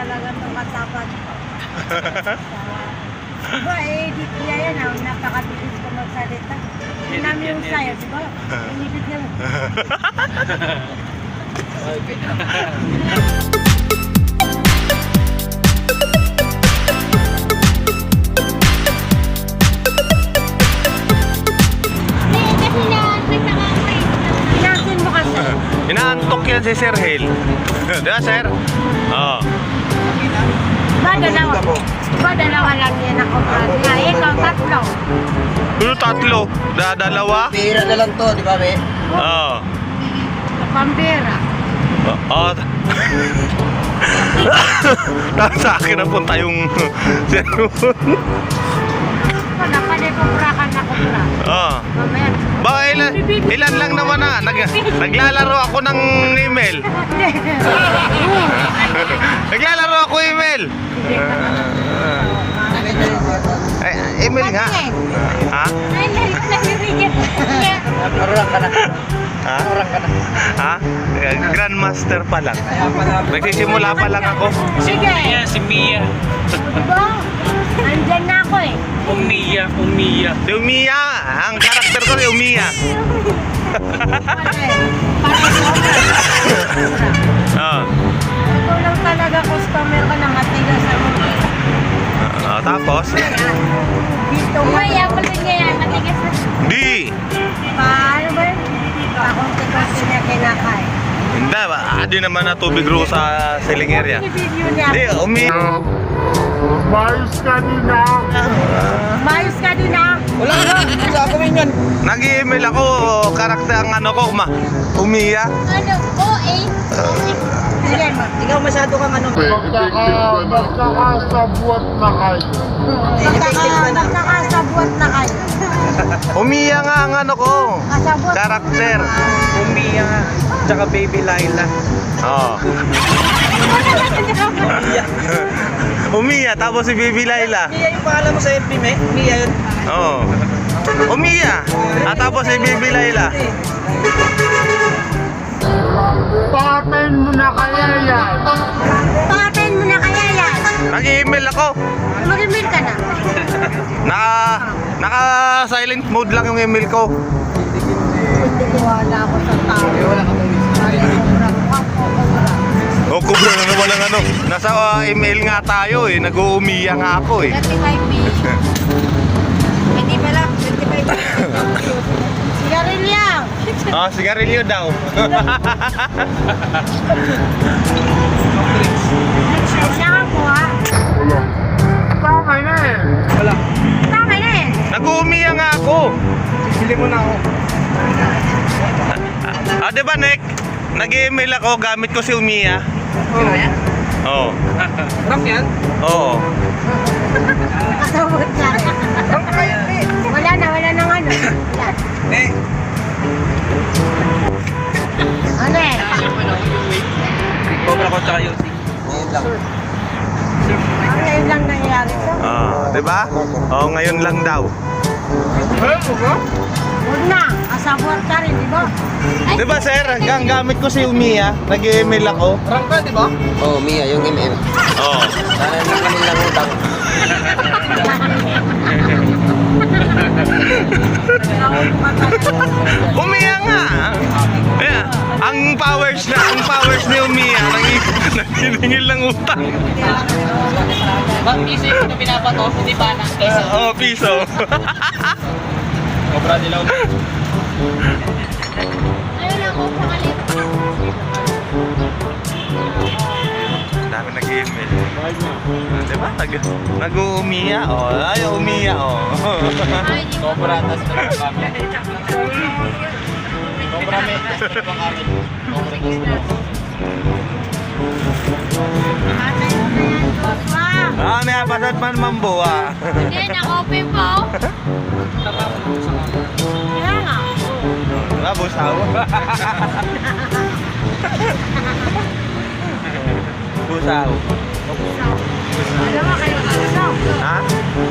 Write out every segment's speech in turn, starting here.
talaga itong katapat. Diba, eh, di kuya yan, ah, napakabilis ko magsalita. Yun namin yung sayo, diba? Inibig. Inasin mo kasi. Inaantok yan si Sir Hale. Di ba, Sir? Dalawa? Ba, dalawa lang yan ako. Nga, ikaw, tatlo. Pero tatlo. Da, dalawa? Pira na lang to, di ba, be? Oo. Pambira. Oo. Tapos sa akin na punta yung cellphone. Wala pa rin kubrakan na kubra. Oo. Mamaya. Ilan, lang naman na. Nag, naglalaro ako ng email. naglalaro ako email. Ay, email nga. Ha? Narurang ka na. Ha? Narurang ka na. Ha? Grandmaster pa lang. Nagsisimula pa lang ako. Sige. Mia, si Mia. Ako eh. Umia, Umia. Si Umiya. Ang karakter ko si Umiya. Oo. Ikaw lang talaga customer ko na matigas sa mga. Ah, tapos? Dito pa rin niya yan, matigas na. Di. Paano ba yun? Pakunti-kunti niya kinakain. Hindi. Adi naman na tubig ro sa selling area. Binibideo niya. Di, Umiya. Mayos ka din ah. wala na. Sa ako yun yan. Nag-email ako. Karakter ang ano ko. Ma, Umiya. Ano, OA. Mo. Ikaw masyado kang ano. Magkaka, magkakasabwat na kayo. Magkaka- Magkakasabwat na kayo. Umiya nga ang ano ko. Karakter. Umia, tsaka baby Laila. Oo. Umiya. Tapos si Baby Laila. Mia yung pangalan mo sa FB, me? Mia yun. Oo. Umiya. At tapos si Baby Laila. Patin mo na kaya yan. Patin mo na kaya yan. Nag-email ako. Mag-email ka na. Naka, naka silent mode lang yung email ko. Nasa uh, email nga tayo eh. Nag-uumiya nga ako eh. 25 minutes. Hindi pala, 25 minutes. Sigarilyo! Ah, sigarilyo daw. Wala ka po ha. Tama na eh. Wala. Tama na eh. Nag-uumiya nga ako. Bili mo na ako. Ah, di ba, Nick? Nag-email ako, gamit ko si Umiya. Oh. Yan? Oo. Yan? Oo. Kasabot na. Rank ka yan, me. Wala na, wala nang ano. Me. Ano eh? Cobra ko tsaka Yossi. Ngayon lang. Ang ngayon lang nangyayari to. Ah, di ba? Oo, ngayon lang daw. Huwag na. Kasabot ka rin, di ba? Di ba, sir? Hanggang gamit ko si Umiya. Nag-email ako. Rank ka, di ba? Oo, oh, Mia, yung MM. Oo. Sana na kami lang utang. Umiya nga. Yeah. Ang powers na, ang powers ni Umiya, nanginingil ng utang. Ba, piso yung pinapato, hindi pa ng piso. Oo, oh, piso. Cobra nila. Ayun ako, pangalit. Dami nag-email. Di ba? Nag, nag-uumiya. Oh, ay, umiya. Oh. Cobra, tas meron kami. Cobra, may tas meron kami. Cobra, gusto. Atay may apatat man mambuwa. Hindi, naka-open po. Kaya nga. Diba, busaw? busaw. Alam mo kayo kasaw. Ha?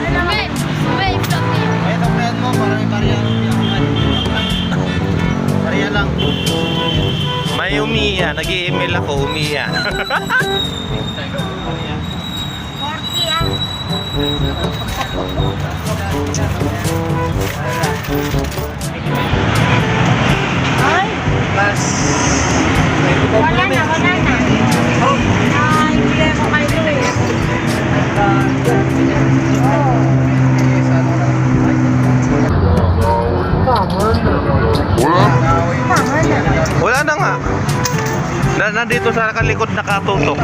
Alam mo. May, may vlog niyo. Ay, tapayan mo, barya. Barya lang. May umiya. Nag-email ako, umiya. dito sa kalikod nakatutok.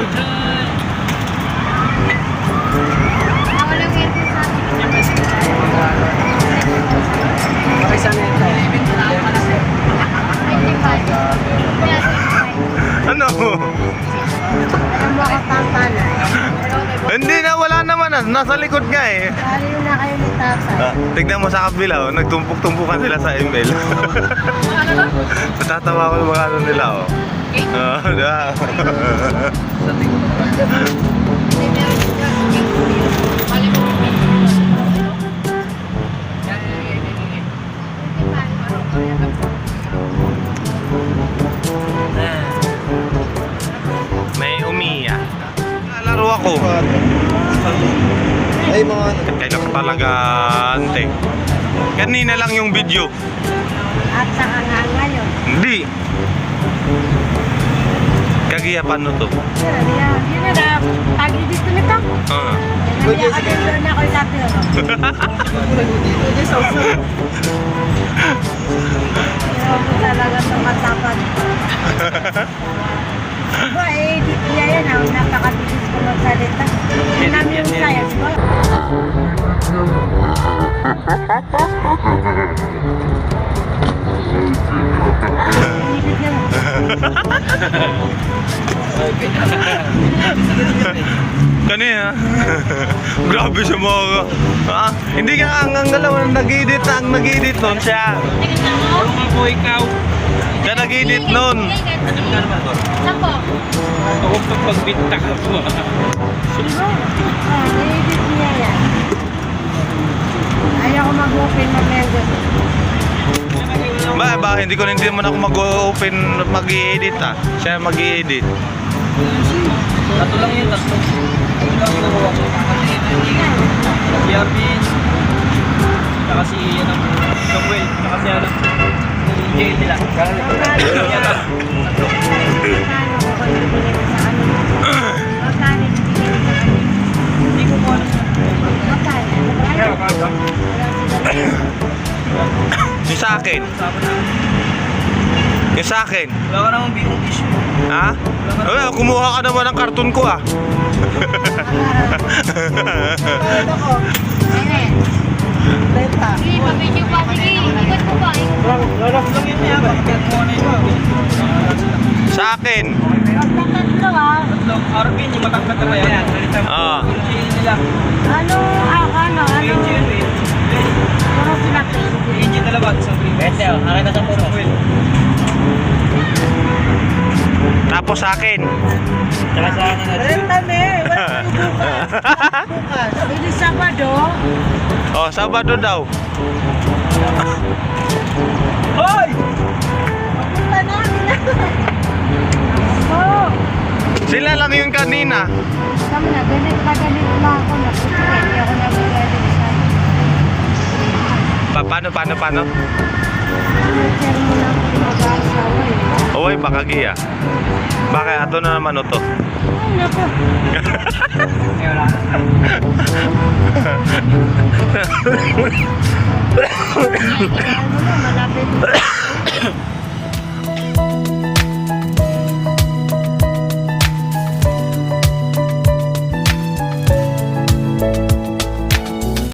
Nawalang ah. Nasa likod nga eh. Lalo na kayo ni tatay. Ah, tignan mo sa kabila, oh. nagtumpok-tumpukan sila sa ML. Natatawa ko yung mga ano nila, oh. Ah, di ba? Kailan ka talaga, ante. Kanina lang yung video. At saka nga ngayon. Hindi. Kagiya paano to? Yun, yun, yun na na. Pag-ibig ko nito. Ah. Naniya ka din doon ako dati. ano. Pero ako talaga tumatapan. Diba, Kanina. Grabe siya mga... Ah, hindi ka ang ang alam, nag-edit ang nag-edit nun siya. Na. Mga po ikaw. Siya nag-edit nun. Ano nga naman to? Sampo. Ako pag pagbinta ka po. Naibig niya yan. Ayaw ko mag-open mag-mendo. Ba, ba, hindi ko hindi naman ako mag-open, mag-i-edit ah. Siya mag-i-edit. Tatlo lang yun, tatlo. Tatlo lang ginawa ko. Si Arvin, saka si ano, Samuel, saka si ano, nila. Sa sa? Hindi ko po alam. Yung sa akin. Usapan na. Yung sa akin. Wala ka namang bigong tissue. Ha? Well, kumuha ka naman ng karton ko ah. Ayan. Sige, pabidyo pa. Sige, ikot mo ba? Ikot. Wala ko lang yun niya ba? Kaya mo na yun. sa akin. Tatlo ah. Tatlo, Arvin, yung matangkat na ba yan? Ah. Ano? Ah, ano? Ano? Jay. Puro sila sa Green. Pwede, akin na sa puro. Tapos sa akin. Saka sa na. kami. Wala bukas. Hindi Sabado. oh, Sabado daw. Hoy! Punta namin. Oo. Sila lang yung kanina. Kami na, ganito na ganito lang ako. Hindi ako nag-ready sa Pa paano, paano, paano? Share mo lang eh. Uy, baka giya. Bakit ato na naman ito? Malapit.